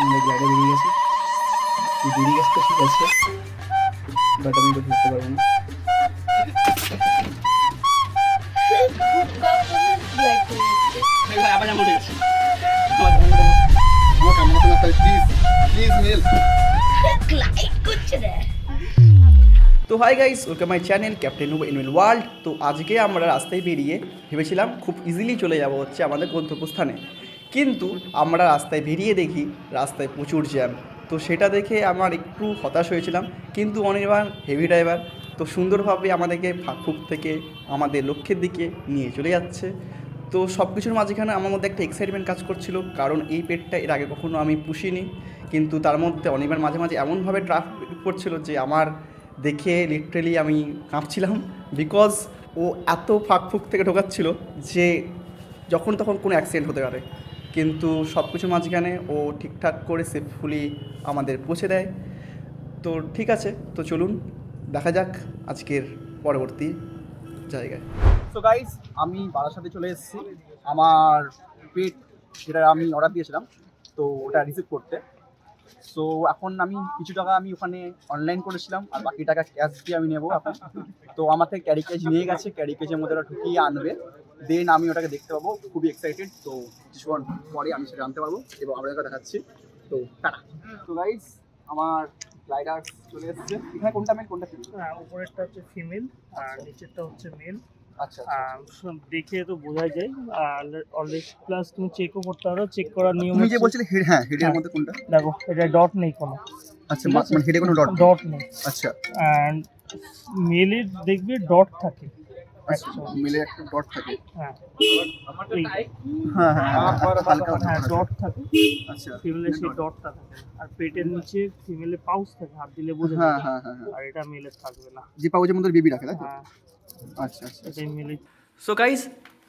আমাদের গ্লাইডার বেরিয়ে গেছে। বেরিয়ে গেছে তো ঠিক আছে। বাট আমি তো ধরতে পারব না। আবার আমার আমার প্লিজ প্লিজ মেল তো hi guys welcome my channel captain উব এনওয়েল ওয়ার্ল্ড তো আজকে আমরা রাস্তায় বেরিয়ে ভেবেছিলাম খুব ইজিলি চলে যাব হচ্ছে আমাদের গন্তব্যস্থানে। কিন্তু আমরা রাস্তায় বেরিয়ে দেখি রাস্তায় প্রচুর জ্যাম। তো সেটা দেখে আমার একটু হতাশ হয়েছিলাম। কিন্তু অনির্বাণ হেভি ড্রাইভার তো সুন্দরভাবে আমাদেরকে ফাঁকফুক থেকে আমাদের লক্ষ্যের দিকে নিয়ে চলে যাচ্ছে। তো সব কিছুর মাঝখানে আমার মধ্যে একটা এক্সাইটমেন্ট কাজ করছিল, কারণ এই পেটটা এর আগে কখনো আমি পুষিনি। কিন্তু তার মধ্যে অনিবার মাঝে মাঝে এমনভাবে ট্রাফিক পড়ছিল যে আমার দেখে লিটারেলি আমি কাঁপছিলাম। বিকজ ও এত ফাঁক ফুক থেকে ঢোকাচ্ছিল যে যখন তখন কোনো অ্যাক্সিডেন্ট হতে পারে। কিন্তু সব কিছুর মাঝখানে ও ঠিকঠাক করে সেফফুলি আমাদের পৌঁছে দেয়। তো ঠিক আছে, তো চলুন, দেখা যাক আজকের পরবর্তী জায়গায়। তো গাইস আমি বারাসাতে চলে এসেছি। আমার পেট যেটা আমি অর্ডার দিয়েছিলাম, তো ওটা রিসিভ করতে। সো এখন আমি কিছু টাকা আমি ওখানে অনলাইন করেছিলাম, আর বাকি টাকা ক্যাশ দিয়ে আমি নেব এখন। তো আমার থেকে ক্যারি ক্যাশ নিয়ে গেছে ক্যারি ক্যাশের মধ্যে ওরা ঢুকিয়ে আনবে। দেন আমি ওটাকে দেখতে পাবো। খুবই এক্সাইটেড তো কিছুক্ষণ পরে আমি সেটা জানতে পারব এবং আপনাদের দেখাচ্ছি। তো টাটা। তো গাইস আমার রাইডার চলে এসেছে। এখানে কোনটা মেল কোনটা ফিমেল হ্যাঁ, উপরেরটা হচ্ছে ফিমেল আর নিচেরটা হচ্ছে মেল আচ্ছা আচ্ছা দেখে তো যায়। আর অলরেডি প্লাস তুমি চেকও করতে পারো চেক করার নিয়ম তুমি যে বলছিলে হেড হ্যাঁ হেডের হ্যাঁ। মধ্যে কোনটা? দেখো এটা ডট নেই কোনো। আচ্ছা। মানে হেডে কোনো ডট ডট নেই। আচ্ছা। মেলের দেখবে ডট থাকে। আচ্ছা মিলে একটা ডট থাকে। হ্যাঁ। হ্যাঁ হ্যাঁ ডট থাকে। আচ্ছা ফিমেলের সেই ডটটা থাকে। আর পেটের নিচে ফিমেলে পাউচ থাকে হাত দিলে বোঝা হ্যাঁ হ্যাঁ হ্যাঁ হ্যাঁ। আর এটা মেলের থাকবে না। যে পাউচের মধ্যে বেবি রাখে তাই আচ্ছা আচ্ছা এটাই মেলে সো গাইস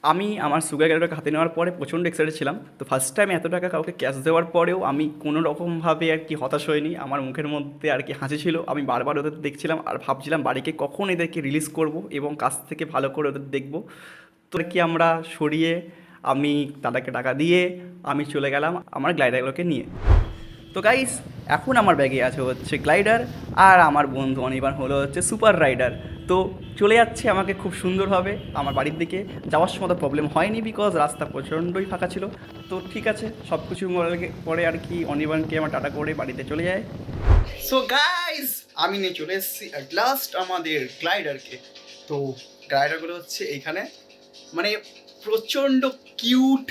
আমি আমার সুগার ক্যারেটাকে হাতে নেওয়ার পরে প্রচণ্ড এক্সাইটেড ছিলাম। তো ফার্স্ট টাইম এত টাকা কাউকে ক্যাশ দেওয়ার পরেও আমি কোনো রকমভাবে আর কি হতাশ হইনি। আমার মুখের মধ্যে আর কি হাসি ছিল। আমি বারবার ওদের দেখছিলাম আর ভাবছিলাম বাড়িকে কখন এদেরকে রিলিজ করব এবং কাছ থেকে ভালো করে ওদের দেখব? তো কি আমরা সরিয়ে আমি দাদাকে টাকা দিয়ে আমি চলে গেলাম আমার গ্লাইডারগুলোকে নিয়ে। তো গাইস এখন আমার ব্যাগে আছে হচ্ছে গ্লাইডার আর আমার বন্ধু অনির্বাণ হলো হচ্ছে সুপার রাইডার তো চলে যাচ্ছে আমাকে খুব সুন্দরভাবে আমার বাড়ির দিকে। যাওয়ার সময় তো প্রবলেম হয়নি বিকজ রাস্তা প্রচণ্ডই ফাঁকা ছিল। তো ঠিক আছে সব কিছু পরে আর কি অনির্বাণকে আমার টাটা করে বাড়িতে চলে যায়। সো গাইস আমি নিয়ে চলে এসেছি অ্যাট লাস্ট আমাদের গ্লাইডারকে তো গ্লাইডারগুলো হচ্ছে এইখানে মানে প্রচণ্ড কিউট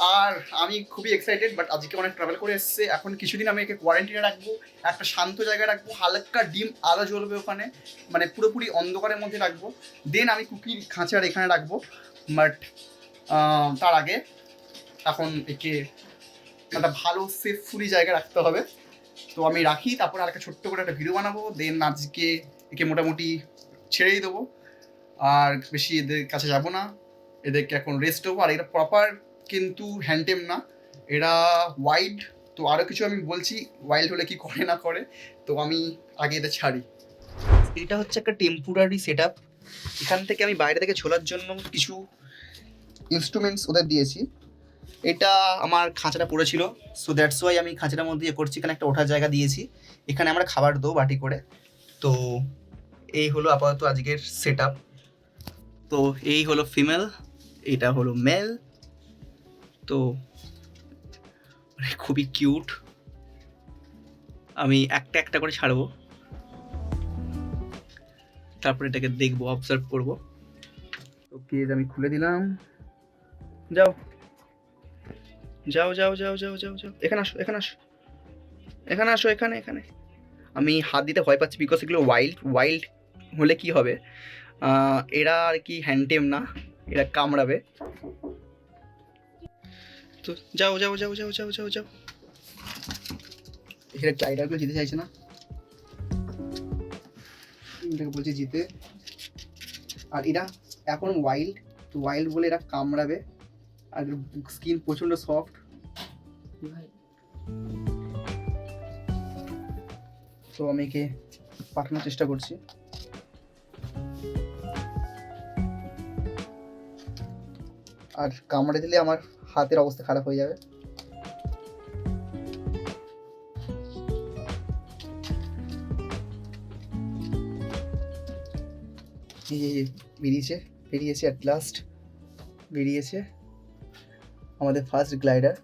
আর আমি খুবই এক্সাইটেড বাট আজকে অনেক ট্রাভেল করে এসেছে। এখন কিছুদিন আমি একে কোয়ারেন্টিনে রাখব, একটা শান্ত জায়গায় রাখব, হালকা ডিম, আলো জ্বলবে ওখানে মানে পুরোপুরি অন্ধকারের মধ্যে রাখব। দেন আমি কুকির খাঁচার এখানে রাখব বাট তার আগে এখন একে একটা ভালো সেফফুলি জায়গায় রাখতে হবে। তো আমি রাখি, তারপর আর একটা ছোট্ট করে একটা ভিডিও বানাবো। দেন আজকে একে মোটামুটি ছেড়েই দেবো। আর বেশি এদের কাছে যাব না। এদেরকে এখন রেস্ট দেবো, আর এটা প্রপার কিন্তু হ্যান্ডটেম না। এরা ওয়াইল্ড তো আরও কিছু আমি বলছি ওয়াইল্ড হলে কি করে না করে, তো আমি আগে এটা ছাড়ি। এটা হচ্ছে একটা টেম্পোরারি সেট আপ এখান থেকে আমি বাইরে থেকে ছোলার জন্য কিছু ইনস্ট্রুমেন্টস ওদের দিয়েছি। এটা আমার খাঁচাটা পড়েছিল সো দ্যাটস ওয়াই আমি খাঁচাটার মধ্যে ইয়ে করছি। এখানে একটা ওঠার জায়গা দিয়েছি। এখানে আমরা খাবার দেবো বাটি করে। তো এই হলো আপাতত আজকের সেট আপ তো এই হলো ফিমেল এটা হলো মেল তো মানে খুবই কিউট আমি একটা একটা করে ছাড়বো। তারপরে এটাকে দেখব অবজার্ভ করব। ওকে আমি খুলে দিলাম। যাও। যাও যাও যাও যাও যাও যাও। এখানে আসো এখানে আসো। এখানে আসো, এখানে এখানে। আমি হাত দিতে ভয় পাচ্ছি বিকজ এগুলো ওয়াইল্ড ওয়াইল্ড হলে কি হবে? এরা আর কি হ্যান্ডটেম না, এরা কামড়াবে। তো যাও যাও যাও যাও যাও যাও যাও। এখানে টাইডারগুলো জিতে চাইছে না? এটাকে বলছে জিতে। আর এরা এখন ওয়াইল্ড তো ওয়াইল্ড বলে এরা কামড়াবে। আর স্কিন প্রচণ্ড সফট তো আমি একে পাঠানোর চেষ্টা করছি। আর কামড়ে দিলে আমার হাতের অবস্থা খারাপ হয়ে যাবে। বেরিয়েছে বেরিয়েছে অ্যাট লাস্ট বেরিয়েছে আমাদের ফার্স্ট গ্লাইডার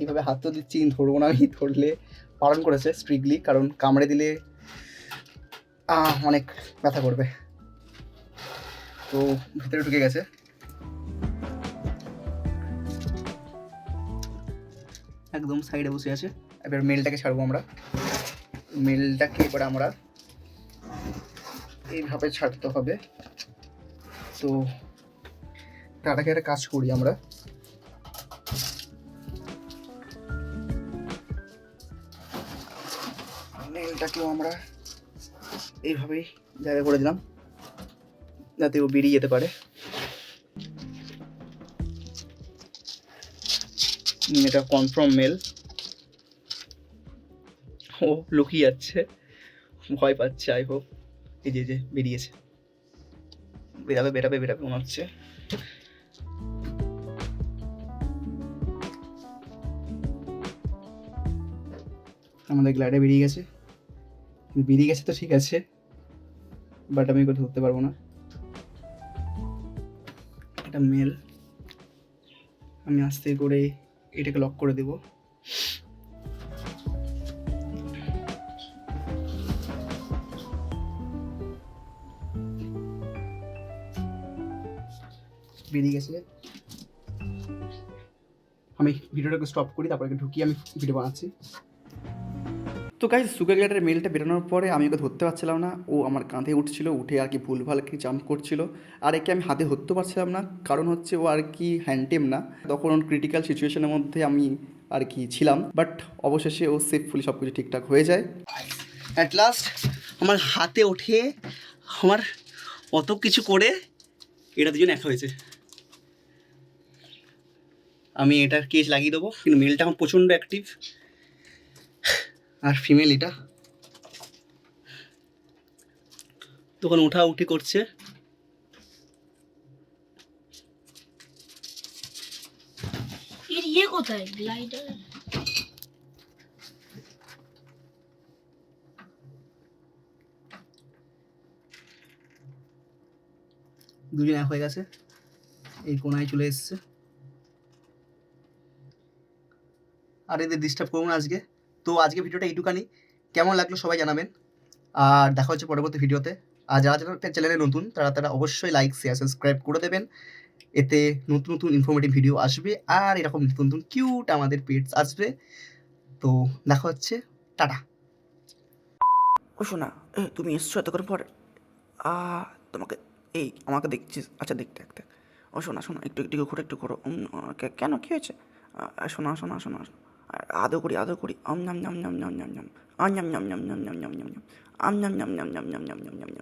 এইভাবে হাত তো দিচ্ছি, ধরবো না আমি, ধরলে বারণ করেছে স্ট্রিক্টলি, কারণ কামড়ে দিলে অনেক ব্যথা করবে। তো ভিতরে ঢুকে গেছে। একদম সাইডে বসে আছে। এবার মেলটাকে ছাড়বো আমরা। মেলটাকে এবার আমরা এইভাবে ছাড়তে হবে। তো তাটাকে একটা কাজ করি আমরা। মেলটাকেও আমরা এইভাবেই জায়গা করে দিলাম, যাতে ও বেরিয়ে যেতে পারে। এটা কনফার্ম মেল ও লুকিয়ে যাচ্ছে, ভয় পাচ্ছে আই হোপ এই যে যে, বেরিয়েছে। বেরাবে বেরাবে বেরাবে, মনে হচ্ছে। আমাদের গ্লাইডে বেরিয়ে গেছে। বেরিয়ে গেছে তো ঠিক আছে বাট আমি ওকে ধরতে পারব না। এটা মেল আমি আস্তে করে এটাকে লক করে দেব। বেরিয়ে গেছে। আমি ভিডিওটাকে স্টপ করি, তারপরে ঢুকিয়ে আমি ভিডিও বানাচ্ছি। তো গাইজ সুগার গ্লাইডারের মেলটা বেরোনোর পরে আমি ওকে ধরতে পারছিলাম না। ও আমার কাঁধে উঠছিল, উঠে আর কি ভুলভাল কি জাম্প করছিল। আর একে আমি হাতে ধরতে পারছিলাম না, কারণ হচ্ছে ও আর কি হ্যান্ডটেম না। তখন ক্রিটিক্যাল সিচুয়েশনের মধ্যে আমি আর কি ছিলাম বাট অবশেষে ও সেফফুলি সব কিছু ঠিকঠাক হয়ে যায়। অ্যাট লাস্ট আমার হাতে ওঠে আমার অত কিছু করে এটা দুজন এক হয়েছে। আমি এটার কেস লাগিয়ে দেবো। কিন্তু মেলটা আমার প্রচণ্ড অ্যাক্টিভ আর ফিমেল এটা? তখন ওঠা উঠি করছে। এর ইয়ে কোথায়? গ্লাইডার দুজন এক হয়ে গেছে। এই কোনায় চলে এসছে। আর এদের ডিস্টার্ব করব না আজকে। তো আজকে ভিডিওটা এইটুকানি। কেমন লাগল সবাই জানাবেন। আর দেখা হচ্ছে পরবর্তী ভিডিওতে। আর যারা যারা চ্যানেলে নতুন তারা তারা অবশ্যই লাইক শেয়ার সাবস্ক্রাইব করে দেবেন। এতে নতুন নতুন ইনফরমেটিভ ভিডিও আসবে। আর এরকম নতুন নতুন কিউট আমাদের পেটস আসবে। তো দেখা হচ্ছে। টাটা। ও শোনা তুমি এসছো এতক্ষণ পর? তোমাকে এই আমাকে দেখছিস? আচ্ছা দেখতে দেখ ও শোনা শোনা একটু একটু ঘুরে একটু করো কেন? কী হয়েছে? শোনা আ, শোনা শোনা 아들구리 아들구리 엄냠냠냠냠냠냠 아냠냠냠냠냠냠냠냠 암냠냠냠냠냠냠냠냠